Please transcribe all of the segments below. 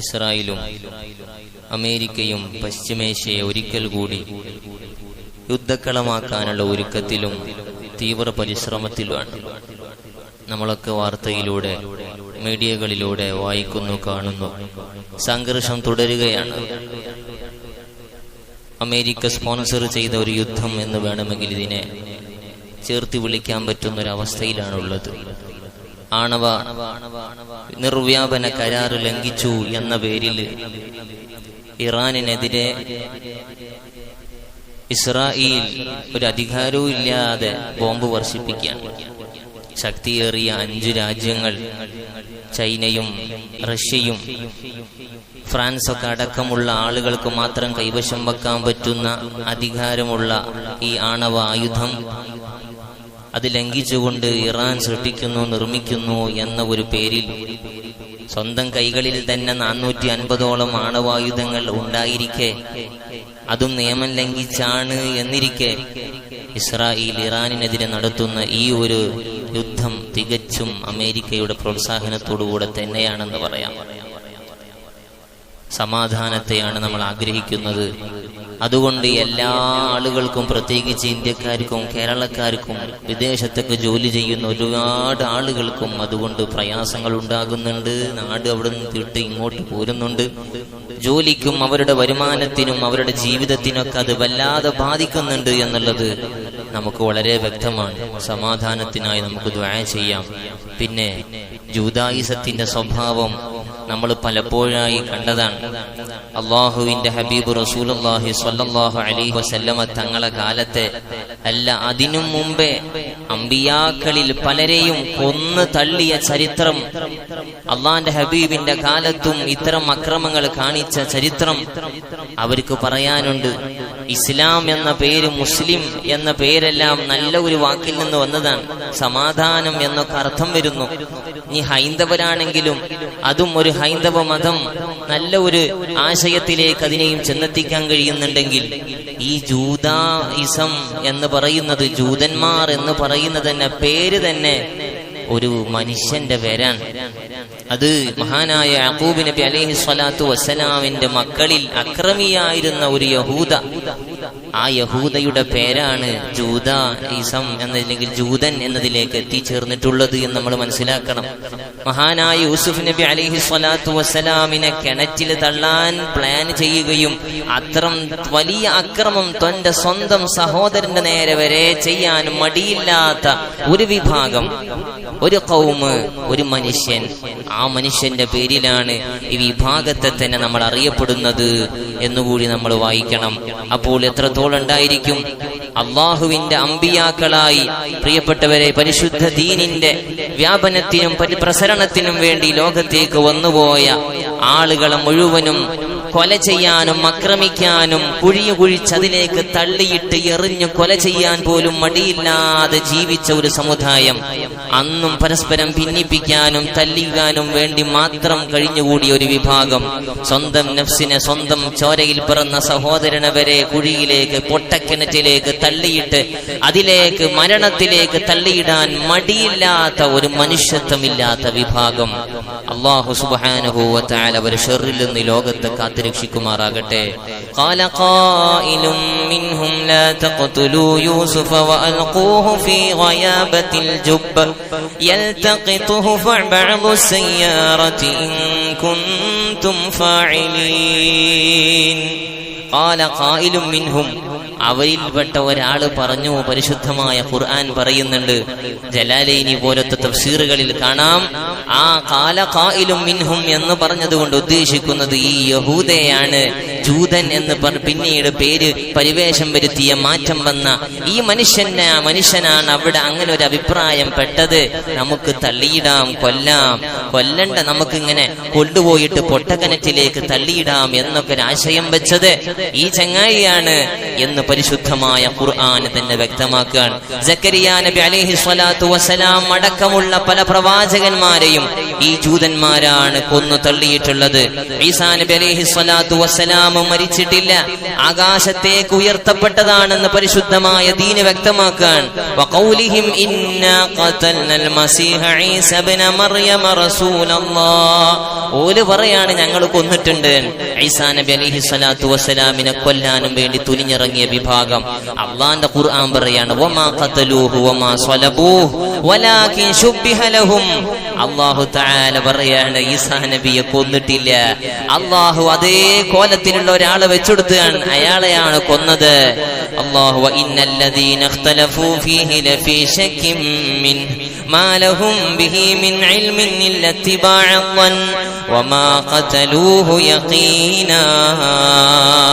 ഇസ്രായേലും അമേരിക്കയും പശ്ചിമേഷ്യയെ ഒരിക്കൽ കൂടി യുദ്ധക്കളമാക്കാനുള്ള ഒരുക്കത്തിലും തീവ്ര പരിശ്രമത്തിലുമാണ് നമ്മളൊക്കെ വാർത്തയിലൂടെ മീഡിയകളിലൂടെ വായിക്കുന്നു കാണുന്നു. സംഘർഷം തുടരുകയാണ്. അമേരിക്ക സ്പോൺസർ ചെയ്ത ഒരു യുദ്ധം എന്ന് വേണമെങ്കിൽ ഇതിനെ ചേർത്ത് വിളിക്കാൻ പറ്റുന്ന ഒരു അവസ്ഥയിലാണുള്ളത് ആണവ നിർവ്യാപന കരാർ ലംഘിച്ചു എന്ന പേരിൽ ഇറാനിനെതിരെ ഇസ്രായേൽ ഒരു അധികാരവും ഇല്ലാതെ ബോംബ് വർഷിപ്പിക്കുകയാണ് ശക്തിയേറിയ അഞ്ചു രാജ്യങ്ങൾ ചൈനയും റഷ്യയും ഫ്രാൻസൊക്കെ അടക്കമുള്ള ആളുകൾക്ക് മാത്രം കൈവശം വെക്കാൻ പറ്റുന്ന അധികാരമുള്ള ഈ ആണവ ആയുധം അത് ലംഘിച്ചുകൊണ്ട് ഇറാൻ സൃഷ്ടിക്കുന്നു നിർമ്മിക്കുന്നു എന്ന ഒരു പേരിൽ. സ്വന്തം കൈകളിൽ തന്നെ നാനൂറ്റി അൻപതോളം ആണവായുധങ്ങൾ ഉണ്ടായിരിക്കെ. അതും നിയമം ലംഘിച്ചാണ് എന്നിരിക്കെ. ഇസ്രായേൽ ഇറാനിനെതിരെ നടത്തുന്ന ഈ ഒരു യുദ്ധം തികച്ചും അമേരിക്കയുടെ പ്രോത്സാഹനത്തോടുകൂടെ തന്നെയാണെന്ന് പറയാം. സമാധാനത്തെയാണ് നമ്മൾ ആഗ്രഹിക്കുന്നത്. അതുകൊണ്ട് എല്ലാ ആളുകൾക്കും പ്രത്യേകിച്ച് ഇന്ത്യക്കാർക്കും കേരളക്കാർക്കും വിദേശത്തൊക്കെ ജോലി ചെയ്യുന്ന ഒരുപാട് ആളുകൾക്കും അതുകൊണ്ട് പ്രയാസങ്ങൾ ഉണ്ടാകുന്നുണ്ട്. നാട് അവിടെ നിന്ന് വിട്ട് ഇങ്ങോട്ട് പോരുന്നുണ്ട്. ജോലിക്കും അവരുടെ വരുമാനത്തിനും അവരുടെ ജീവിതത്തിനൊക്കെ അത് വല്ലാതെ ബാധിക്കുന്നുണ്ട് എന്നുള്ളത് നമുക്ക് വളരെ വ്യക്തമാണ്. സമാധാനത്തിനായി നമുക്ക് ദ്വായ ചെയ്യാം. പിന്നെ ജൂതായുസത്തിന്റെ സ്വഭാവം നമ്മൾ പലപ്പോഴായി കണ്ടതാണ്. അള്ളാഹുവിന്റെ ഹബീബ് റസൂലുള്ളാഹി സ്വല്ലല്ലാഹു അലൈഹി വസല്ലമ തങ്ങളെ കാലത്തെ അല്ല അതിനു മുമ്പേ അമ്പിയാക്കളിൽ പലരെയും കൊന്നു തള്ളിയ ചരിത്രം അള്ളാന്റെ ഹബീബിന്റെ കാലത്തും ഇത്തരം അക്രമങ്ങൾ കാണിച്ച ചരിത്രം അവർക്ക് പറയാനുണ്ട്. ഇസ്ലാം എന്ന പേര് മുസ്ലിം എന്ന പേരെല്ലാം നല്ല ഒരു വാക്കിൽ നിന്ന് വന്നതാണ്. സമാധാനം എന്നൊക്കെ അർത്ഥം വരുന്നു. നീ ഹൈന്ദവരാണെങ്കിലും അതും ഒരു ഹൈന്ദവ മതം നല്ല ഒരു ആശയത്തിലേക്ക് അതിനെയും ചെന്നെത്തിക്കാൻ കഴിയുന്നുണ്ടെങ്കിൽ ഈ ജൂതാ ഇസം എന്ന് പറയുന്നത് ജൂതന്മാർ എന്ന് പറയുന്നത് തന്നെ പേര് തന്നെ ഒരു മനുഷ്യന്റെ വരാൻ അത് മഹാനായ അബൂബ് നബി അലൈഹി സ്വലാത്തു വസ്സലാമിന്റെ മക്കളിൽ അക്രമിയായിരുന്ന ഒരു യഹൂദ. ആ യഹൂദയുടെ പേരാണ് ജൂത ഇസം എന്നതില്ലെങ്കിൽ ജൂതൻ എന്നതിലേക്ക് എത്തിച്ചേർന്നിട്ടുള്ളത് എന്ന് നമ്മൾ മനസ്സിലാക്കണം. മഹാനായ യൂസുഫ് നബി അലൈഹി സ്വലാത്തു വസ്സലാമിനെ കിണറ്റിൽ തള്ളാൻ പ്ലാൻ ചെയ്യുകയും അത്രം വലിയ അക്രമം തന്റെ സ്വന്തം സഹോദരന്റെ നേരെ വരെ ചെയ്യാൻ മടിയില്ലാത്ത ഒരു വിഭാഗം ഒരു കൗമ് ഒരു മനുഷ്യൻ. ആ മനുഷ്യന്റെ പേരിലാണ് ഈ വിഭാഗത്തെ തന്നെ നമ്മൾ അറിയപ്പെടുന്നത് എന്നുകൂടി നമ്മൾ വായിക്കണം. അപ്പോൾ എത്രത്തോളം ഉണ്ടായിരിക്കും? അള്ളാഹുവിന്റെ അമ്പിയാക്കളായി പ്രിയപ്പെട്ടവരെ പരിശുദ്ധ ദീനിന്റെ വ്യാപനത്തിനും പരി- പ്രസരണത്തിനും വേണ്ടി ലോകത്തേക്ക് വന്നുപോയ ആളുകളെ മുഴുവനും കൊല ചെയ്യാനും അക്രമിക്കാനും കുഴിഞ്ഞു കുഴിച്ചതിലേക്ക് തള്ളിയിട്ട് എറിഞ്ഞു കൊല ചെയ്യാൻ പോലും മടിയില്ലാതെ ജീവിച്ച ഒരു സമുദായം. അന്നും പരസ്പരം ഭിന്നിപ്പിക്കാനും തല്ലിക്കാനും വേണ്ടി മാത്രം കഴിഞ്ഞുകൂടിയ ഒരു വിഭാഗം സ്വന്തം നഫ്സിനെ സ്വന്തം ചോരയിൽ പിറന്ന സഹോദരനെ വരെ കുഴിയിലേക്ക് പൊട്ടക്കിണറ്റിലേക്ക് തള്ളിയിട്ട് അതിലേക്ക് മരണത്തിലേക്ക് തള്ളിയിടാൻ മടിയില്ലാത്ത ഒരു മനുഷ്യത്വമില്ലാത്ത വിഭാഗം അള്ളാഹു സുബാനുഭൂവത്താൽ അവർ ഷെറിൽ നിന്ന് ലോകത്തെ കാത്തുരക്ഷിക്കുമാറാകട്ടെ قال قائل منهم لا تقتلوا يوسف وألقوه في غيابة الجب يلتقطه بعض السيارة إن كنتم فاعلين. قال قائل منهم അവരിൽപ്പെട്ട ഒരാൾ പറഞ്ഞു പരിശുദ്ധമായ ഖുർആൻ പറയുന്നുണ്ട്. ജലാലൈനി പോലത്തെ തഫ്സീറുകളിൽ കാണാം. ആ കാല കായിലും മിൻഹും എന്ന് പറഞ്ഞതുകൊണ്ട് ഉദ്ദേശിക്കുന്നത് ഈ യഹൂദയാണ്. ജൂതൻ എന്ന് പിന്നീട് പേര് പരിവേഷം വരുത്തിയ മാറ്റം വന്ന ഈ മനുഷ്യനെ മനുഷ്യനാണ് അവിടെ അങ്ങനെ ഒരു അഭിപ്രായം പെട്ടത്. നമുക്ക് തള്ളിയിടാം കൊല്ലാം. കൊല്ലണ്ട നമുക്കിങ്ങനെ കൊണ്ടുപോയിട്ട് പൊട്ടക്കനറ്റിലേക്ക് തള്ളിയിടാം എന്നൊക്കെ ഒരു ആശയം വെച്ചത്. ഈ ചങ്ങായിയാണ് എന്ന് പരിശുദ്ധമായ ഖുർആൻ തന്നെ വ്യക്തമാക്കുകയാണ്. ജക്കരിയ നബി അലൈഹി സ്വലാത്തു വസ്സലാം അടക്കമുള്ള പല പ്രവാചകന്മാരെയും ഈ ജൂതന്മാരാണ് കൊന്നു തള്ളിയിട്ടുള്ളത്. ഈസാ നബി അലൈഹി സ്വലാത്തു വസ്സലാം മരിച്ചിട്ടില്ല. ആകാശത്തേക്ക് ഉയർത്തപ്പെട്ടതാണെന്ന് പരിശുദ്ധമായ ദീന് വ്യക്തമാക്കാൻ ഓൽ പറയാണ് ഞങ്ങൾ കൊന്നിട്ടുണ്ട് ഈസാ നബി അലൈഹി സ്വലാത്തു വസ്സലാമിനെ കൊല്ലാനും വേണ്ടി തുനിഞ്ഞിറങ്ങിയ വിഭാഗം അള്ളാന്റെ ഖുർആൻ പറയാണ് വമാ ഖതലൂഹു വമാ സ്വലബൂഹു വലാകിൻ ശുബ്ബിഹ ലഹും അള്ളാഹു തആല പറയാണ് ഈസാ നബിയെ കൊന്നിട്ടില്ല അള്ളാഹു അതേ കോലത്തിലുള്ള ഒരാളെ വെച്ചെടുത്താണ് അയാളെയാണ് കൊന്നത് അള്ളാഹു ഇന്നല്ലദീന ഇഖ്തലഫൂ ഫീഹി ലഫീ ശക്കിൻ മിൻ മാ ലഹും ബിഹി മിൻ ഇൽമിൻ ഇല്ല ഇത്തിബാഅ الظن وما قتلوه يقينا ഇങ്ങനെ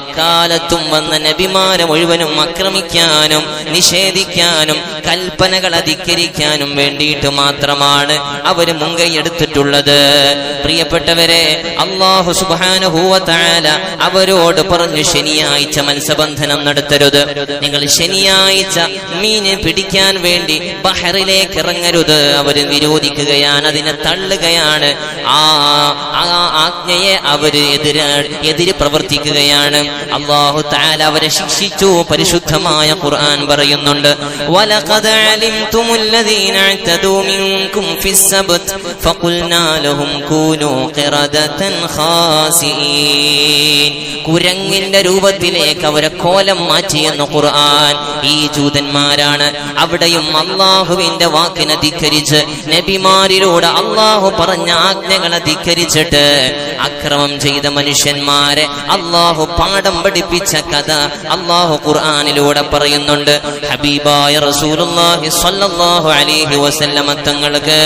എക്കാലത്തും വന്ന നബിമാരെ മുഴുവനും ആക്രമിക്കാനും നിഷേധിക്കാനും കൽപ്പനകൾ അധികരിക്കാനും വേണ്ടിയിട്ട് മാത്രമാണ് അവർ മുൻകൈയെടുത്തിട്ടുള്ളത് പ്രിയപ്പെട്ടവരെ അള്ളാഹു സുബാനുഭൂവത്താല അവരോട് പറഞ്ഞു ശനിയാഴ്ച മത്സ്യബന്ധനം നടത്തരുത്. നിങ്ങൾ ശനിയാഴ്ച മീന് പിടിക്കാൻ വേണ്ടി ബഹറിലേക്ക് ഇറങ്ങരുത്. അവർ വിരോധിക്കുകയാണ് അതിനെ തള്ളുകയാണ്. ആ ആജ്ഞയെ അവർ എതിരാ എതിര് പ്രവർത്തിക്കുകയാണ്. അള്ളാഹു താല അവരെ ശിക്ഷിച്ചു. പരിശുദ്ധമായ ഖുർആൻ പറയുന്നുണ്ട്. കുരങ്ങിന്റെ രൂപത്തിലേക്ക് അവരെ കോലം മാറ്റിയെന്ന് ഖുർആൻ ഈ ജൂതന്മാരാണ്. അവിടെയും അള്ളാഹുവിന്റെ വാക്കിനെ ധിക്കരിച്ച് നബിമാരിലൂടെ അള്ളാഹു പറഞ്ഞ ആജ്ഞകളെ ധിക്കരിച്ചിട്ട് അക്രമം ചെയ്ത മനുഷ്യന്മാരെ അള്ളാഹു പാഠം പഠിപ്പിച്ച കഥ അള്ളാഹു ഖുർആാനിലൂടെ പറയുന്നുണ്ട്. ഹബീബായ റസൂലുള്ളാഹി സ്വല്ലല്ലാഹു അലൈഹി വസല്ലമ തങ്ങൾക്ക്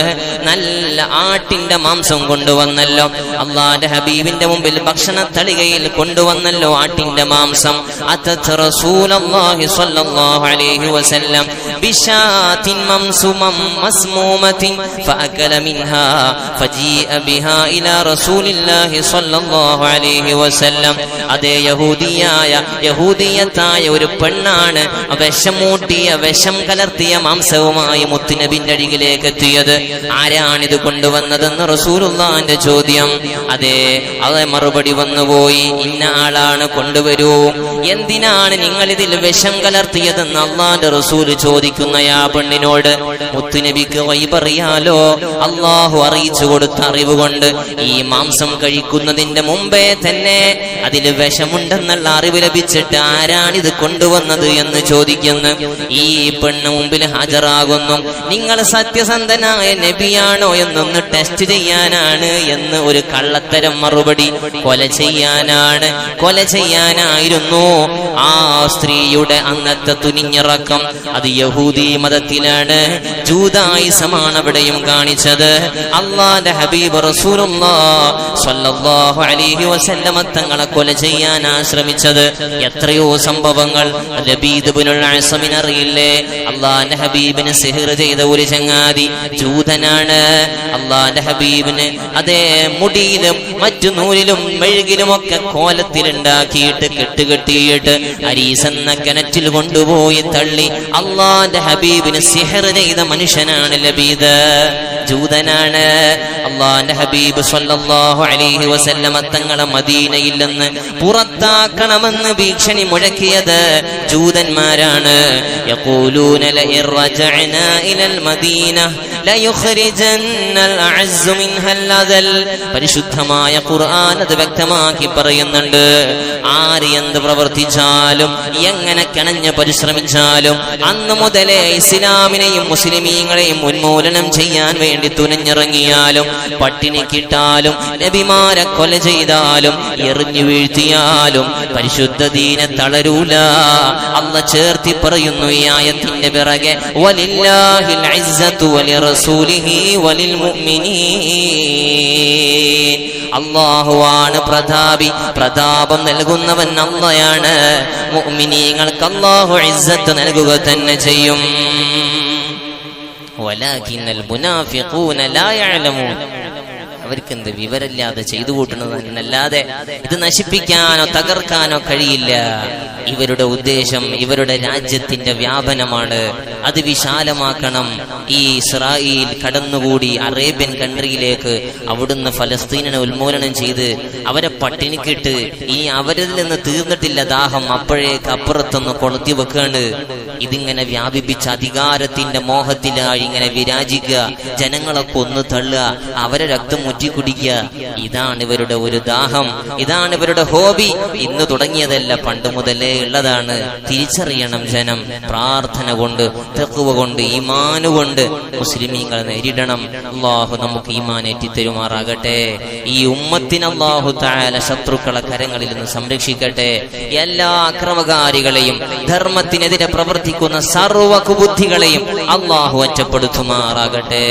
നല്ല ആട്ടിന്റെ മാംസം കൊണ്ടുവന്നല്ലോ. അള്ളാന്റെ ഹബീബിന്റെ മുമ്പിൽ ഭക്ഷണ തളികയിൽ കൊണ്ടുവന്നല്ലോ ആട്ടിന്റെ മാംസം. അതത് റസൂലുള്ളാഹി സ്വല്ലല്ലാഹു അലൈഹി വസല്ലം. ബിശാതിൻ മംസുമം ഫഅകല മിൻഹാ ഫജീഅ ബിഹാ ഇലാ സ്വല്ലല്ലാഹു അലൈഹി വസല്ലം. അതേ യഹൂദിയായ യഹൂദിയത്തായ ഒരു പെണ്ണാണ് വിഷമൂട്ടിയ വിഷം കലർത്തിയ മാംസവുമായി മുത്തുനബിന്റെ അരികിലേക്ക് എത്തിയത്. ആരാണിത് കൊണ്ടുവന്നതെന്ന് റസൂലുള്ളാന്റെ ചോദ്യം. അതെ അത് മറുപടി വന്നുപോയി. ഇന്ന ആളാണ് കൊണ്ടുവരൂ. എന്തിനാണ് നിങ്ങൾ ഇതിൽ വിഷം കലർത്തിയതെന്ന് അള്ളാന്റെ റസൂൽ ചോദിക്കുന്ന ആ പെണ്ണിനോട്. മുത്തുനബിക്ക് വൈപറിയാലോ അള്ളാഹു അറിയിച്ചു കൊടുത്ത അറിവ് കൊണ്ട് ഈ മാംസം കഴിക്കുന്നതിന്റെ മുമ്പേ തന്നെ അതിൽ വിഷമുണ്ടെന്നുള്ള അറിവ് ലഭിച്ചിട്ട് ആരാണിത് കൊണ്ടുവന്നത് എന്ന് ചോദിക്കുന്നു. ഈ പെണ്ണ് മുമ്പിൽ ഹാജരാകുന്നു. നിങ്ങൾ സത്യസന്ധനായ നബിയാണോ എന്നൊന്ന് ടെസ്റ്റ് ചെയ്യാനാണ് എന്ന് ഒരു കള്ളത്തരം മറുപടി കൊല ചെയ്യാനാണ്. കൊല ചെയ്യാനായിരുന്നു. ആ സ്ത്രീയുടെ അന്നത്തെ തുനിഞ്ഞിറക്കം അത് യഹൂദി മതത്തിലാണ് ജൂതായുസമാണ് അവിടെയും കാണിച്ചത്. അള്ളാന്റെ ഹബീബ് റസൂലുള്ള തങ്ങളെ കൊല ചെയ്യാൻ ആശ്രമിച്ചത് എത്രയോ സംഭവങ്ങൾ അറിയില്ലേ? അള്ളാന്റെ ഹബീബിന് സിഹിർ ചെയ്ത ഒരു ചങ്ങാതി ജൂതനാണ്. അള്ളാന്റെ ഹബീബിന് അതേ മുടിയിലും മറ്റു നൂലിലും മെഴുകിലും ഒക്കെ കോലത്തിലുണ്ടാക്കിയിട്ട് കെട്ടുകെട്ടിയിട്ട് അരീസ് എന്ന കിണറ്റിൽ കൊണ്ടുപോയി തള്ളി. അള്ളാന്റെ ഹബീബിന് സിഹർ ചെയ്ത മനുഷ്യനാണ് ലബീദ് ജൂതനാണ് അള്ളാന്റെ ഹബീബ് സല്ലല്ലാഹു അലൈഹി വസല്ലമ തങ്ങളെ മദീനയിൽ നിന്ന് പുറത്താക്കണമെന്ന് ഭീഷണി മുഴക്കിയത് ജൂതന്മാരാണ്. പരിശുദ്ധമായ ഖുർആൻ അത് വ്യക്തമാക്കി പറയുന്നുണ്ട്. ആര് എന്ത് പ്രവർത്തിച്ചാലും എങ്ങനെ കിണഞ്ഞ് പരിശ്രമിച്ചാലും അന്ന് മുതലേ ഇസ്ലാമിനെയും മുസ്ലിമീങ്ങളെയും ഉന്മൂലനം ചെയ്യാൻ വേണ്ടി തുനഞ്ഞിറങ്ങിയാലും പട്ടിണി കിട്ടാലും നബിമാരെ കൊല ചെയ്താലും എറിഞ്ഞു വീഴ്ത്തിയാലും പരിശുദ്ധ ദീനെ തളരൂല. അന്ന് ചേർത്തി പറയുന്നു ഈ ആയത്തിന്റെ പിറകെ ഇസ്സത്തു വലിറസൂലിഹി വലിൽ മുഅ്മിനീൻ അള്ളാഹുവാണ് പ്രതാപി പ്രതാപം നൽകുന്നവൻ അള്ളയാണ് മുഅ്മിനീങ്ങൾക്ക് അള്ളാഹു ഇസ്സത്ത് നൽകുക തന്നെ ചെയ്യും ولكن المنافقون لا يعلمون അവർക്ക് എന്ത് വിവരമില്ലാതെ ചെയ്തു കൂട്ടുന്നത് എന്നല്ലാതെ ഇത് നശിപ്പിക്കാനോ തകർക്കാനോ കഴിയില്ല. ഇവരുടെ ഉദ്ദേശം ഇവരുടെ രാജ്യത്തിന്റെ വ്യാപനമാണ്. അത് വിശാലമാക്കണം. ഈ ഇസ്രായേൽ കടന്നുകൂടി അറേബ്യൻ കൺട്രിയിലേക്ക് അവിടുന്ന് ഫലസ്തീനെ ഉന്മൂലനം ചെയ്ത് അവരെ പട്ടിണിക്കിട്ട് ഈ അവരിൽ നിന്ന് തീർന്നിട്ടില്ല ദാഹം അപ്പോഴേക്ക് അപ്പുറത്തൊന്ന് കൊളുത്തി വെക്കാണ്. ഇതിങ്ങനെ വ്യാപിപ്പിച്ച് അധികാരത്തിന്റെ മോഹത്തിലായി ഇങ്ങനെ വിരാജിക്കുക ജനങ്ങളെ കൊന്നു തള്ളുക അവരെ രക്തം മുറ്റി കുടിക്കുക ഇതാണ് ഇവരുടെ ഒരു ദാഹം. ഇതാണ് ഇവരുടെ ഹോബി. ഇന്ന് തുടങ്ങിയതല്ല പണ്ട് മുതലേ ഉള്ളതാണ്. തിരിച്ചറിയണം ജനം. പ്രാർത്ഥന കൊണ്ട് തെക്കുവ കൊണ്ട് ഈമാനുകൊണ്ട് മുസ്ലിമീങ്ങൾ നേരിടണം. അള്ളാഹു നമുക്ക് ഈമാൻ തരുമാറാകട്ടെ ഈ ഉമ്മത്തിന് അള്ളാഹു താല ശത്രുക്കളെ കരങ്ങളിൽ നിന്ന് സംരക്ഷിക്കട്ടെ. എല്ലാ അക്രമകാരികളെയും ധർമ്മത്തിനെതിരെ പ്രവർത്തിക്കുന്ന സർവ കുബുദ്ധികളെയും അള്ളാഹു ഒറ്റപ്പെടുത്തുമാറാകട്ടെ